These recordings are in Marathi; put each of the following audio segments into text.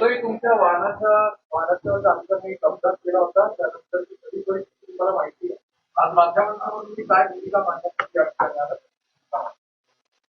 गोदोई तुमच्या वाहनाचा वाहनाचा चालकाने कब्जा केला होता त्यानंतर ती परिस्थिती तुम्हाला माहिती आहे? आज माध्यमांसमोर तुम्ही काय भूमिका मांडण्यासाठी करणार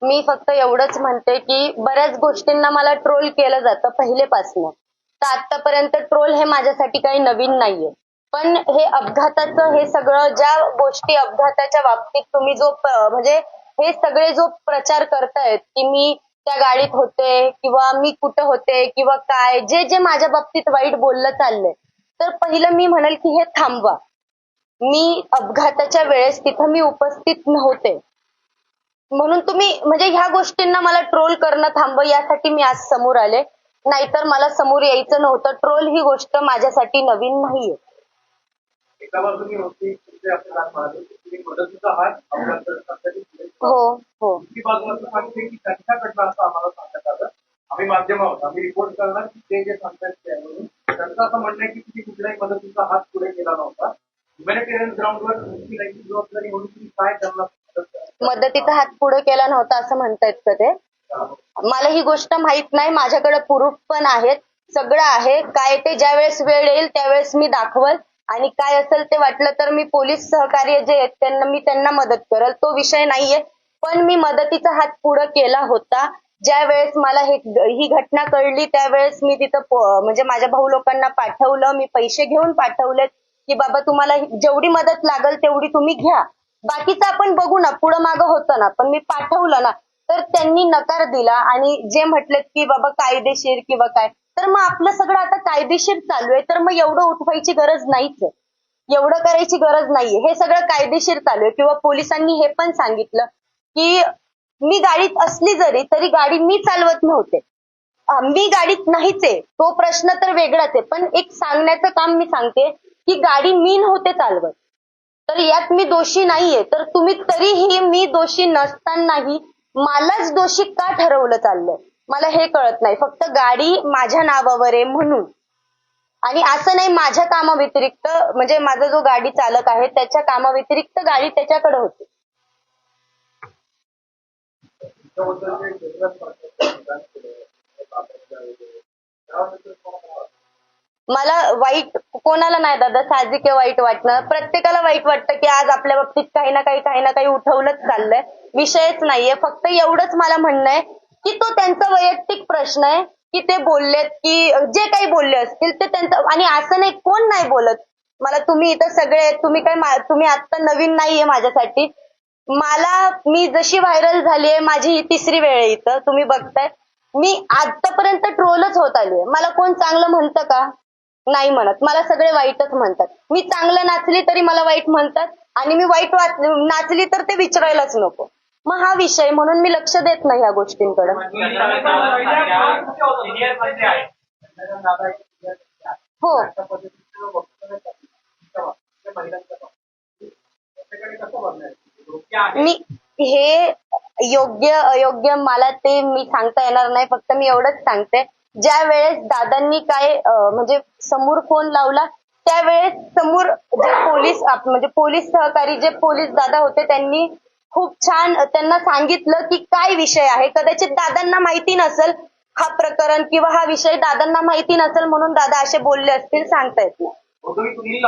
मी फक्त एवढंच म्हणते की बऱ्याच गोष्टींना मला ट्रोल केलं जातं पहिलेपासून. तर आतापर्यंत ट्रोल हे माझ्यासाठी काही नवीन नाहीये. पण हे अपघाताचं हे सगळं ज्या गोष्टी अपघाताच्या बाबतीत तुम्ही जो म्हणजे हे सगळे जो प्रचार करतायत की मी त्या गाडीत होते किंवा मी कुठं होते किंवा काय जे जे माझ्या बाबतीत वाईट बोललं चाललंय. तर पहिलं मी म्हणेल की हे थांबवा. मी अपघाताच्या वेळेस तिथं मी उपस्थित नव्हते. म्हणून तुम्ही म्हणजे ह्या गोष्टींना मला ट्रोल करणं थांबव यासाठी मी आज समोर आले. नाहीतर मला समोर यायचं नव्हतं. ट्रोल ही गोष्ट माझ्यासाठी नवीन नाहीये. हो हो. आम्ही माध्यम आहोत. आम्ही रिपोर्ट करणार की ते जे सांगतात ते आहे म्हणून. त्यांचं असं म्हणणं आहे की तुम्ही कुठल्याही मदतीचा हात पुढे केला नव्हता. ह्युमॅनिटेरियन ग्राउंडवर तुमची जबाबदारी म्हणून तुम्ही काय त्यांना? मदतीचा हात पुढे केला नव्हता असं म्हणतायत का ते मला ही गोष्ट माहीत नाही. माझ्याकडे प्रूफ पण आहेत. सगळं आहे. काय ते ज्या वेळेस वेळ येईल त्यावेळेस मी दाखवल. आणि काय असेल ते वाटलं तर मी पोलीस सहकार्य जे आहेत त्यांना मी त्यांना मदत करल. तो विषय नाहीये. पण मी मदतीचा हात पुढे केला होता. ज्या वेळेस मला हे ही घटना कळली त्यावेळेस मी तिथं म्हणजे माझ्या भाऊ लोकांना पाठवलं. मी पैसे घेऊन पाठवलेत की बाबा तुम्हाला जेवढी मदत लागल तेवढी तुम्ही घ्या. बाकीचं आपण बघू ना. पुढं मागं होतं ना. पण मी पाठवलं ना. तर त्यांनी नकार दिला आणि जे म्हटलेत की बाबा कायदेशीर किंवा काय तर मग आपलं सगळं आता कायदेशीर चालू आहे. तर मग एवढं उठवायची गरज नाहीच आहे. एवढं करायची गरज नाहीये. हे सगळं कायदेशीर चालू आहे. किंवा पोलिसांनी हे पण सांगितलं की मी गाडीत असली जरी तरी गाडी मी चालवत नव्हते. मी गाडीत नाहीच आहे. तो प्रश्न तर वेगळाच आहे. पण एक सांगण्याचं काम मी सांगते की गाडी मी नव्हते चालवत. तर यात मी दोषी नाहीये. तर तुम्ही तरीही मी दोषी नसतानाही मलाच दोषी का ठरवलं चाललंय मला हे कळत नाही. फक्त गाडी माझ्या नावावर आहे म्हणून. आणि असं नाही माझ्या कामाव्यतिरिक्त म्हणजे माझा जो गाडी चालक आहे त्याच्या कामाव्यतिरिक्त गाडी त्याच्याकडे होती. मला वाईट कोणाला नाही दादा साहजिक आहे वाईट वाटणं. प्रत्येकाला वाईट वाटतं की आज आपल्या बाबतीत काही ना काही काही ना काही उठवलंच चाललंय. विषयच नाहीये. फक्त एवढंच मला म्हणणं आहे की तो त्यांचा वैयक्तिक प्रश्न आहे की ते बोललेत की जे काही बोलले असतील ते त्यांचं आणि असं नाही कोण नाही बोलत? मला तुम्ही इथं सगळे तुम्ही काय तुम्ही आता नवीन नाहीये माझ्यासाठी. मला मी जशी व्हायरल झाली आहे माझी ही तिसरी वेळ आहे इथं तुम्ही बघताय. मी आतापर्यंत ट्रोलच होत आली आहे मला कोण चांगलं म्हणतं का? नाही म्हणत. मला सगळे वाईटच म्हणतात. मी चांगलं नाचली तरी मला वाईट म्हणतात आणि मी वाईट वाच- नाचली तर ते विचारायलाच नको. मग हा विषय म्हणून मी लक्ष देत नाही या गोष्टींकडे. हो. मी हे योग्य अयोग्य मला ते मी सांगता येणार नाही फक्त मी एवढंच सांगते. ज्या वेळेस दादांनी काय म्हणजे समोर फोन लावला त्यावेळेस समोर जे पोलीस म्हणजे पोलीस सहकारी जे पोलीस दादा होते त्यांनी खूप छान त्यांना सांगितलं की काय विषय आहे. कदाचित दादांना माहिती नसेल हा प्रकरण किंवा हा विषय दादांना माहिती नसेल म्हणून दादा असे बोलले असतील सांगता येत नाही. तुम्ही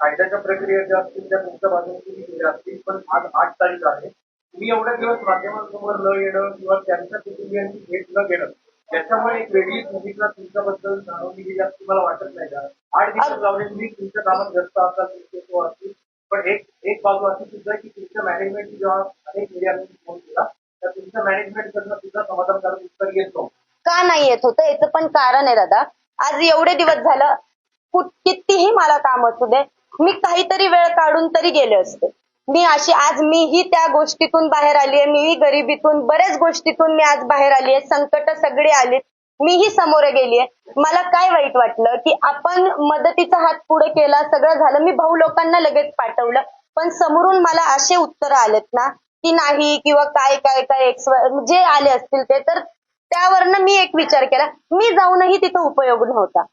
कायद्याच्या प्रक्रिया ज्या असतील त्या तुमच्या बाजूने तुम्ही केल्या असतील पण आज आठ तारीख आहे. तुम्ही एवढ्या दिवस माध्यमांसमोर न येणं किंवा त्यांच्या कुटुंबियांची भेट न घेणं याच्यामुळे एक वेगळीच भूमिका तुमच्याबद्दल जाणवली गेली असं तुम्हाला वाटत नाही का? आठ दिवस लावले तुम्ही तुमच्या कामात व्यस्त असाल तुमचे तो असतील. पण एक एक बाजू अशी सुद्धा की तुमच्या मॅनेजमेंट जेव्हा अनेक मीडियामध्ये फोन केला तर तुमच्या मॅनेजमेंट कडनं सुद्धा समाधानकारक उत्तर येतो का नाही येत होतं? याचं पण कारण आहे दादा. आज एवढे दिवस झालं कुठ- कितीही मला काम असू दे मी काहीतरी वेळ काढून तरी गेले असते. मी अशी आज मीही त्या गोष्टीतून बाहेर आली आहे मीही गरिबीतून बऱ्याच गोष्टीतून मी आज बाहेर आली आहे. संकट सगळे आलीत. मीही समोर गेलीये. मला काय वाईट वाटलं की आपण मदतीचा हात पुढे केला सगळं झालं मी भाऊ लोकांना लगेच पाठवलं. पण समोरून मला असे उत्तर आलेत ना की नाही किंवा काय काय काय एक्स जे आले असतील ते तर त्यावरनं मी एक विचार केला. मी जाऊनही तिथं उपयोग नव्हता.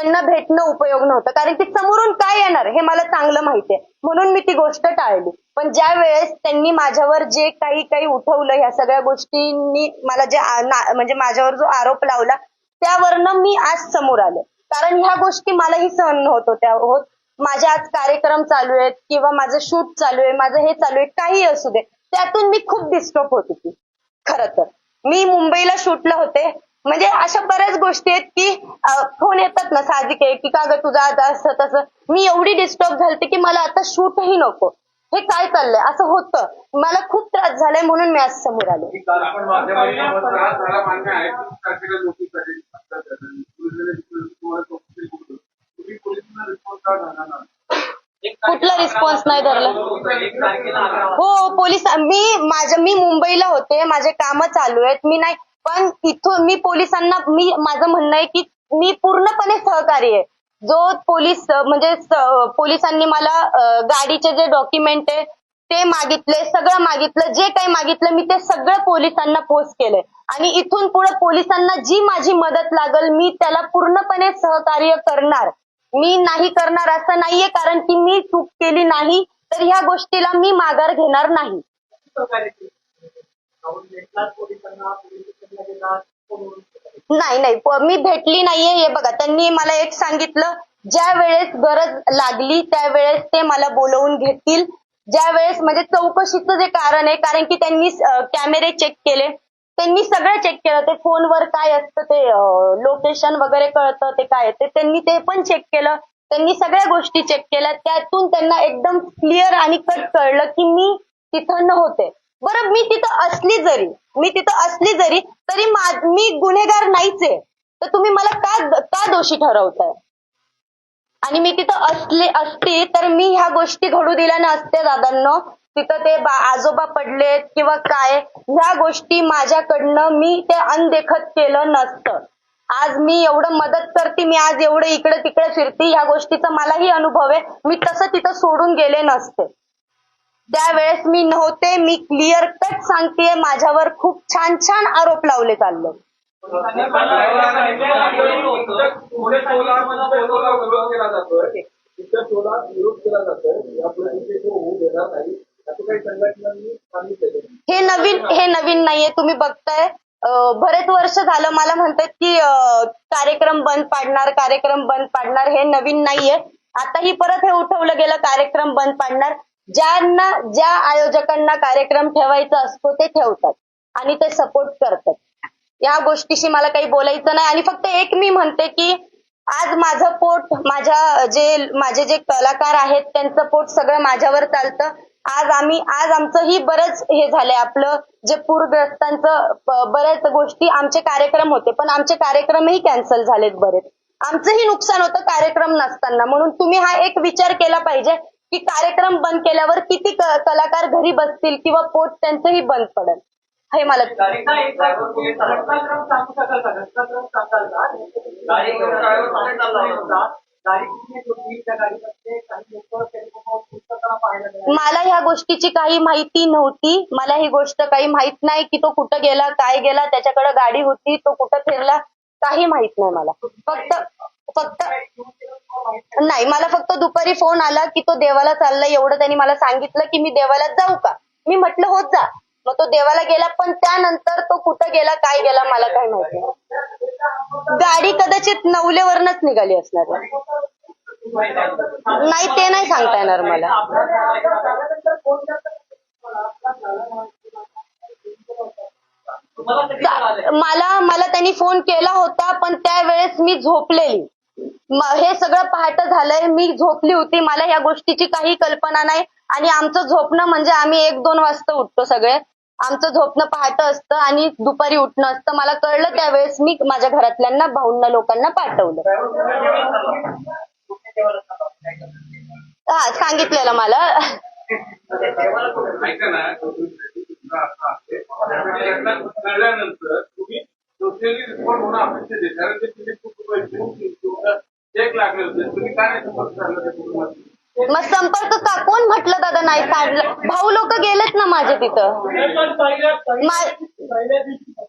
त्यांना भेटणं उपयोग नव्हतं. कारण की समोरून काय येणार हे मला चांगलं माहितीये. म्हणून मी ती गोष्ट टाळली. पण ज्या वेळेस त्यांनी माझ्यावर जे काही काही उठवलं ह्या सगळ्या गोष्टींनी मला जे म्हणजे माझ्यावर जो आरोप लावला त्यावरनं मी आज समोर आले. कारण ह्या गोष्टी मलाही सहन होत होत्या. होत माझे आज कार्यक्रम चालू आहेत किंवा माझं शूट चालू आहे माझं हे चालू आहे काही असू दे त्यातून मी खूप डिस्टर्ब होत होती. खरं तर. मी मुंबईला शूटला होते म्हणजे अशा बऱ्याच गोष्टी आहेत की फोन येतात ना साहजिक आहे की का ग तुझं आज असं तसं? मी एवढी डिस्टर्ब झालते की मला आता शूटही नको. हे काय चाललंय? असं होतं. मला खूप त्रास झालाय म्हणून मी आज समोर आले. कुठला रिस्पॉन्स नाही धरला. हो पोलीस मी माझं मी मुंबईला होते. माझे काम चालू आहेत. मी नाही पण इथून मी पोलिसांना मी माझं म्हणणं आहे की मी पूर्णपणे सहकारी आहे. जो पोलीस म्हणजे पोलिसांनी मला गाडीचे जे डॉक्युमेंट आहे ते मागितले सगळं मागितलं जे काही मागितलं मी ते सगळं पोलिसांना पोस्ट केलंय. आणि इथून पुढे पोलिसांना जी माझी मदत लागल मी त्याला पूर्णपणे सहकार्य करणार. मी नाही करणार असं नाहीये कारण की मी चूक केली नाही तर ह्या गोष्टीला मी माघार घेणार नाही. नाही नाही. मी भेटली नाहीये. हे बघा त्यांनी मला एक सांगितलं ज्या वेळेस गरज लागली त्यावेळेस ते मला बोलवून घेतील. ज्या वेळेस म्हणजे चौकशीचं जे कारण आहे कारण की त्यांनी कॅमेरे चेक केले. त्यांनी सगळं चेक केलं. ते फोनवर काय असतं ते लोकेशन वगैरे कळतं ते काय ते त्यांनी ते पण चेक केलं. त्यांनी सगळ्या गोष्टी चेक केल्या. त्यातून त्यांना एकदम क्लिअर आणि कट कळलं की मी तिथं नव्हते. बरं मी तिथं असली जरी मी तिथं असली जरी तरी मा- मी गुन्हेगार नाहीच आहे. तर तुम्ही मला का का दोषी ठरवताय? आणि मी तिथं असले असती तर मी ह्या गोष्टी घडू दिल्या नसत्या दादांनो. तिथं ते बा- आजोबा पडलेत किंवा काय ह्या गोष्टी माझ्याकडनं मी ते अनदेखत केलं नसतं. आज मी एवढं मदत करते मी आज एवढं इकडे तिकडे फिरते ह्या गोष्टीचा मलाही अनुभव आहे. मी तसं तिथं सोडून गेले नसते. त्यावेळेस मी नव्हते मी क्लिअर कट सांगतेय माझ्यावर खूप छान छान आरोप लावले चालले. हे नवीन हे नवीन नाहीये तुम्ही बघताय. बरेच वर्ष झालं मला म्हणतात की कार्यक्रम बंद पाडणार कार्यक्रम बंद पाडणार हे नवीन नाहीये. आताही परत हे उठवलं गेलं कार्यक्रम बंद पाडणार. ज्यांना ज्या आयोजकांना कार्यक्रम ठेवायचा असतो ते ठेवतात आणि ते सपोर्ट करतात. या गोष्टीशी मला काही बोलायचं नाही आणि फक्त एक मी म्हणते की आज माझं पोट माझ्या जे माझे जे कलाकार आहेत त्यांचं पोट सगळं माझ्यावर चालतं. आज आम्ही आज आमचंही बरंच हे झालंय. आपलं जे पूरग्रस्तांचं बऱ्याच गोष्टी आमचे कार्यक्रम होते पण आमचे कार्यक्रमही कॅन्सल झालेत बरेच. आमचंही नुकसान होतं कार्यक्रम नसताना. म्हणून तुम्ही हा एक विचार केला पाहिजे. की कार्यक्रम बंद केल्यावर किती कलाकार घरी बसतील किंवा पोट त्यांचंही बंद पडेल? हे मला पाहायला मिळाले. मला ह्या गोष्टीची काही माहिती नव्हती. मला ही गोष्ट काही माहीत नाही की तो कुठं गेला काय गेला त्याच्याकडे गाडी होती तो कुठं फिरला काही माहीत नाही मला. फक्त फक्त नाही मला फक्त दुपारी फोन आला की तो देवाला चाललाय एवढं त्यांनी मला सांगितलं की मी देवाला जाऊ का? मी म्हटलं होत जा. मग तो देवाला गेला पण त्यानंतर तो कुठं गेला काय गेला मला काय माहिती नाही. गाडी कदाचित नवलेवरनच निघाली असणार. नाही ते नाही सांगता येणार मला. मला मला त्यांनी फोन केला होता पण त्यावेळेस मी झोपलेली. हे सगळं पहाट झालंय मी झोपली होती मला या गोष्टीची काही कल्पना नाही. आणि आमचं झोपणं म्हणजे आम्ही एक दोन वाजता उठतो सगळे. आमचं झोपणं पहाट असतं आणि दुपारी उठणं असतं. मला कळलं त्यावेळेस मी माझ्या घरातल्यांना भाऊंना लोकांना पाठवलं. हा सांगितलेलं मला. ऐका आहे. होणं अपेक्षित आहे कारण ते तुम्ही खूप पैसे चेक लागले होते. तुम्ही काय नाही सपोर्ट झालं त्या कुटुंबात? मग संपर्क का? कोण म्हटलं दादा नाही सांडलं भाऊ लोक गेलेत ना माझे तिथं. मा-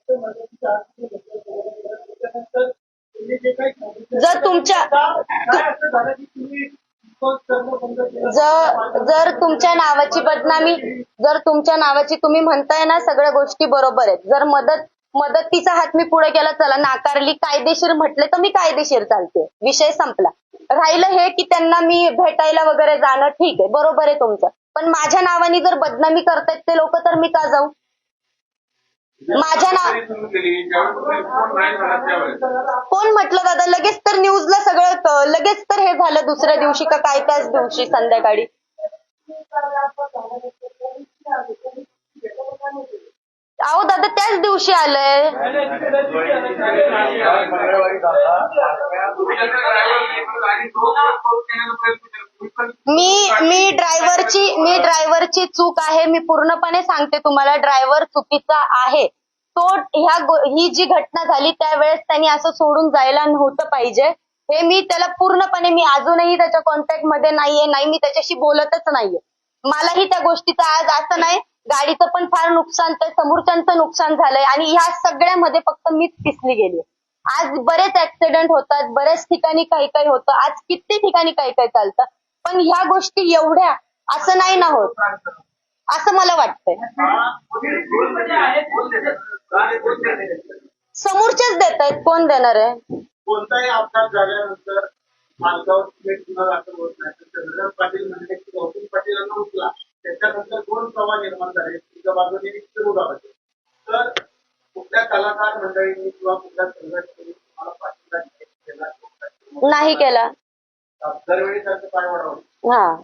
जर तुमच्या जर जर तुमच्या नावाची बदनामी जर तुमच्या नावाची तुम्ही म्हणताय ना सगळ्या गोष्टी बरोबर आहेत. जर मदत मदतीचा हात मी पुढे केला चला नाकारली कायदेशीर म्हटले तर मी कायदेशीर चालते. विषय संपला. राहिलं हे की त्यांना मी भेटायला वगैरे जाणं ठीक आहे बरोबर आहे तुमचं. पण माझ्या नावाने जर बदनामी करतायत ते लोक तर मी का जाऊ? माझ्या नाव कोण म्हटलं दादा? लगेच तर न्यूजला सगळं लगेच तर हे झालं दुसऱ्या दिवशी का काय त्याच दिवशी संध्याकाळी? अहो दादा त्याच दिवशी आलंय. मी मी ड्रायव्हरची मी ड्रायव्हरची चूक आहे. मी पूर्णपणे सांगते तुम्हाला ड्रायव्हर चुकीचा आहे. तो ह्या ही जी घटना झाली त्यावेळेस त्यांनी असं सोडून जायला नव्हतं पाहिजे. हे मी त्याला पूर्णपणे मी अजूनही त्याच्या कॉन्टॅक्टमध्ये नाहीये. नाही मी त्याच्याशी बोलतच नाहीये. मलाही त्या गोष्टीचा आज असं नाही गाडीचं पण फार नुकसान तर समोरच्यांचं नुकसान झालंय. आणि ह्या सगळ्यामध्ये फक्त मीच पिसली गेली. आज बरेच ऍक्सिडेंट होतात बऱ्याच ठिकाणी काही काही होतं. आज किती ठिकाणी काही काही चालतं. पण ह्या गोष्टी एवढ्या असं नाही ना होत. असं मला वाटतंय. समोरचेच देत आहेत. कोण देणार आहे? कोणताही अपघात झाल्यानंतर मालगाव पाटील म्हणले की गौतम उचला त्याच्यानंतर दोन प्रवाह निर्माण झाले. तुझ्या बाजूने विरोध होते तर कुठल्या कलाकार मंडळींनी किंवा कुठल्या संघटनेने तुम्हाला पाठिंबा केला नाही केला. दरवेळी त्यांचं पाय वाढवलं. हा.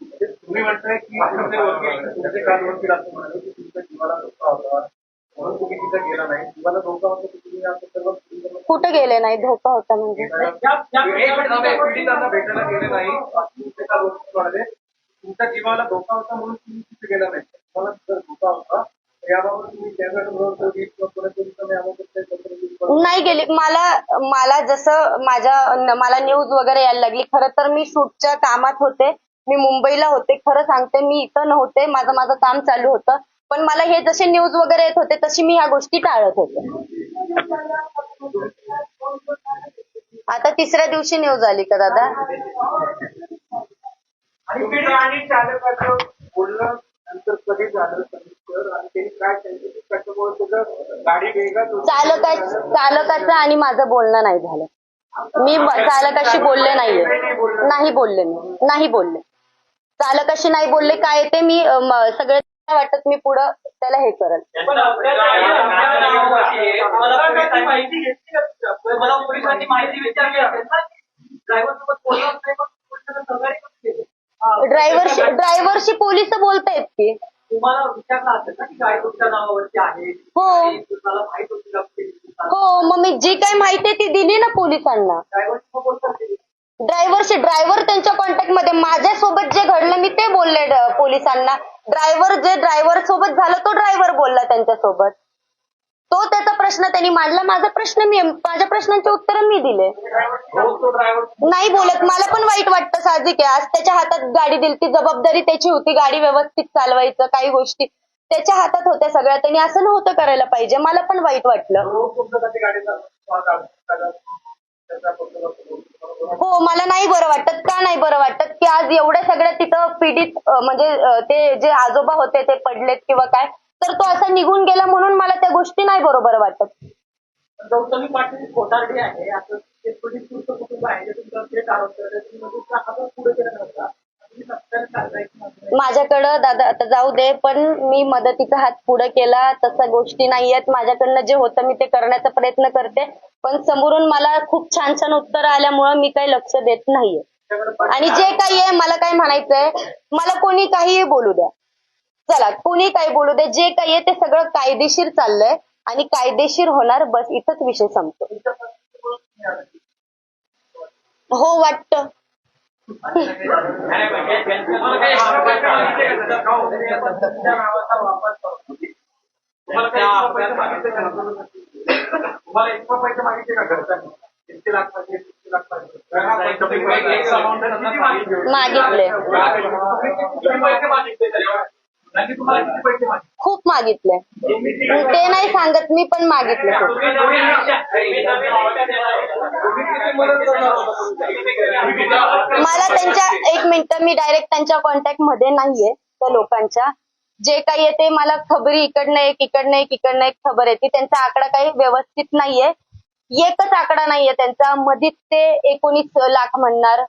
म्हणजे तुम्ही म्हणताय की तुमचे वकील तुमचे काल वकील असं म्हणाले की तुमच्या जीवाला धोका होता. म्हणून तुम्ही तिथं गेला नाही. जीवाला धोका होता तर तुम्ही असं सर्व कुठे गेले नाही? धोका होता म्हणजे. पीडितांना भेटायला गेले नाही. तुमचे काल वकील म्हणाले तुमच्या जीवाला धोका होता म्हणून तुम्ही तिथे गेला नाही. तुम्हाला जर धोका होता. तर याबाबत तुम्ही नाही गेली. मला मला जसं माझ्या मला न्यूज वगैरे यायला लागली. खरं तर मी शूटच्या कामात होते. मी मुंबईला होते. खरं सांगते मी इथं नव्हते. माझं माझं काम चालू होतं. पण मला हे जसे न्यूज वगैरे येत होते तशी मी ह्या गोष्टी टाळत होते. आता तिसऱ्या दिवशी न्यूज आली का दादा? आणि आणि चालकाचं बोलणं नंतर कधी झालं आणि त्यांनी काय सांगितलं की त्याच्यामुळे त्याचं गाडी वेगात होती. चालका चालकाचं आणि माझं बोलणं नाही झालं. मी ब- चालकाशी बोलले नाहीये. नाही बोलले मी. नाही बोलले. चालकाशी नाही बोलले काय ते मी अं, म- सगळे वाटत मी पुढं त्याला हे करल. पण मला पोलिसांनी माहिती घेतली का? मला पोलिसांनी माहिती विचारली असेल ना? ड्रायव्हर सोबत नाही ड्रायव्हरशी ड्रायव्हरशी पोलीस बोलतायत की. तुम्हाला विचारलं असेल ना की गाडी तुमच्या नावावरती आहे? हो. आणि तुम्हाला माहीत होती का की हो मग मी जी काही माहिती आहे ती दिली ना पोलिसांना. ड्रायव्हर सोबत बोलतात ते. ड्रायव्हरशी ड्रायव्हर त्यांच्या कॉन्टॅक्टमध्ये. माझ्यासोबत जे घडलं मी ते बोलले पोलिसांना. ड्रायव्हर जे ड्रायव्हर सोबत झालं तो ड्रायव्हर बोलला त्यांच्यासोबत. तो त्याचा प्रश्न त्यांनी मांडला. माझा प्रश्न मी माझ्या प्रश्नांचे उत्तर मी दिले. नाही बोलत. मला पण वाईट वाटतं साहजिक आहे. आज त्याच्या हातात गाडी दिली. ती जबाबदारी त्याची होती. गाडी व्यवस्थित चालवायचं काही गोष्टी त्याच्या हातात होत्या सगळ्या. त्यांनी असं नव्हतं करायला पाहिजे. मला पण वाईट वाटलं. हो मला नाही बरं वाटत. का नाही बरं वाटत? की आज एवढ्या सगळ्या तिथं पीडित म्हणजे ते जे आजोबा होते ते पडलेत किंवा काय तर तो असा निघून गेला म्हणून मला त्या गोष्टी नाही बरोबर वाटत. गौतमी पाटील आहे. असं ते पोलीस तुमचं कुटुंब आहे? जे तुमचं थेट आरोप करतात. तुम्ही मधून हातात पुढे नव्हता. तुम्ही. माझ्याकडं दादा आता जाऊ दे पण मी मदतीचा हात पुढे केला. तसं गोष्टी नाहीयेत माझ्याकडनं जे होतं मी ते करण्याचा प्रयत्न करते. पण समोरून मला खूप छान छान उत्तर आल्यामुळं मी काही लक्ष देत नाहीये. आणि जे काही आहे मला काय म्हणायचंय मला कोणी काहीही बोलू द्या. चला कोणी काही बोलू द्या जे काही आहे ते सगळं कायदेशीर चाललंय आणि कायदेशीर होणार बस इथंच विषय संपतो. हो वाटतं. मागितले खूप मागितले. ते नाही सांगत मी पण मागितले खूप? मला त्यांच्या एक मिनिट मी डायरेक्ट त्यांच्या कॉन्टॅक्टमध्ये नाहीये त्या लोकांच्या. जे काही येते मला खबरी इकडनं एक इकडनं एक इकडनं एक खबर येते त्यांचा आकडा काही व्यवस्थित नाहीये. एकच आकडा नाहीये त्यांचा. मधीच ते एकोणीस लाख म्हणणार.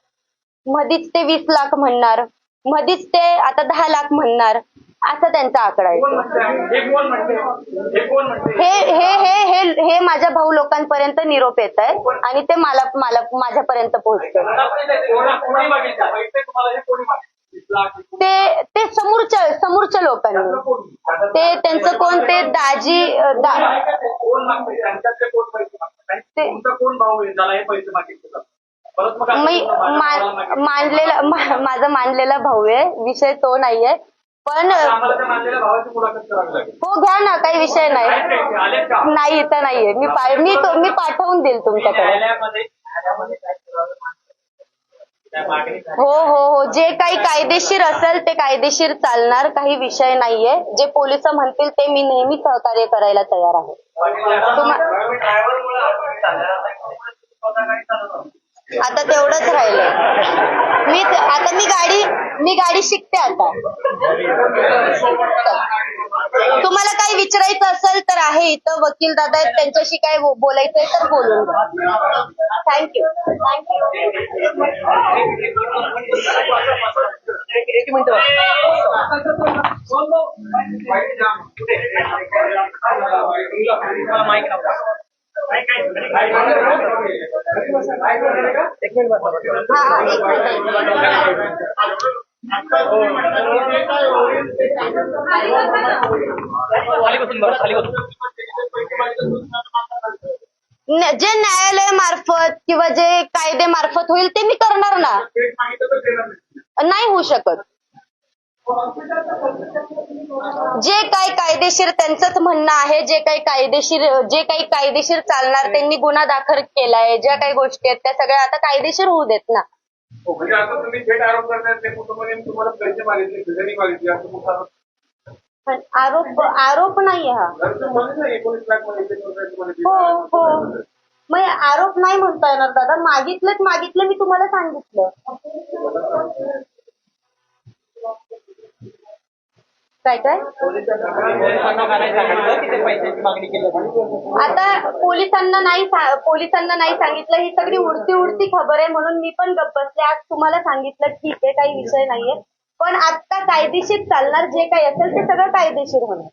मधीच ते वीस लाख म्हणणार. मधीच ते आता दहा लाख म्हणणार. असा त्यांचा आकडा येतो हे हे हे हे माझ्या भाऊ लोकांपर्यंत निरोप येत आहे आणि ते मला मला माझ्यापर्यंत पोहोचत ते ते समोरच्या समोरच्या लोकांनी. ते त्यांचं कोण? ते दाजी दा... मी मानलेला माझा मानलेला भाऊ आहे. विषय तो नाहीये. पण हो घ्या ना काही विषय नाही. नाही इथं नाहीये. मी पा- मी तो- मी पाठवून देईल तुमच्याकडे. हो हो हो. जे काही कायदेशीर असेल ते कायदेशीर चालणार काही विषय नाहीये. जे पोलीस म्हणतील ते मी नेहमी सहकार्य करायला तयार आहे. आता तेवढंच राहिलंय. मी आता मी गाडी शिकते आता. तुम्हाला काही विचारायचं असेल तर आहे इथं. वकील दादा आहेत त्यांच्याशी काय बोलायचंय तर बोलून थँक्यू एक मिनिट एक मिनिट. जे न्यायालय मार्फत किंवा जे कायदे मार्फत होईल ते मी करणार ना नाही. होऊ शकत जे काही कायदेशीर त्यांचंच म्हणणं आहे जे काही कायदेशीर जे काही कायदेशीर चालणार त्यांनी गुन्हा दाखल केलाय ज्या काही गोष्टी आहेत त्या सगळ्या आता कायदेशीर होऊ देत ना म्हणजे आता तुम्ही थेट आरोप करताय ते कुटुंबाने तुम्हाला पैसे मागितले खिदणी मागितली असं मोठा आरोप पण आरोप आरोप नाहीये हा. ना एकोणीस लाख हो हो. मग आरोप नाही म्हणता येणार दादा. मागितलंच मागितलं मी तुम्हाला सांगितलं. काय काय? आता पोलिसांना नाही पोलिसांना नाही सांगितलं. ही सगळी उडती उडती खबर आहे म्हणून मी पण गप्प बसले. आज तुम्हाला सांगितलं ठीक आहे काही विषय नाहीये. पण आता कायदेशीर चालणार जे काही असेल ते सगळं कायदेशीर होणार.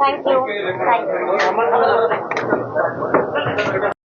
Thank you thank you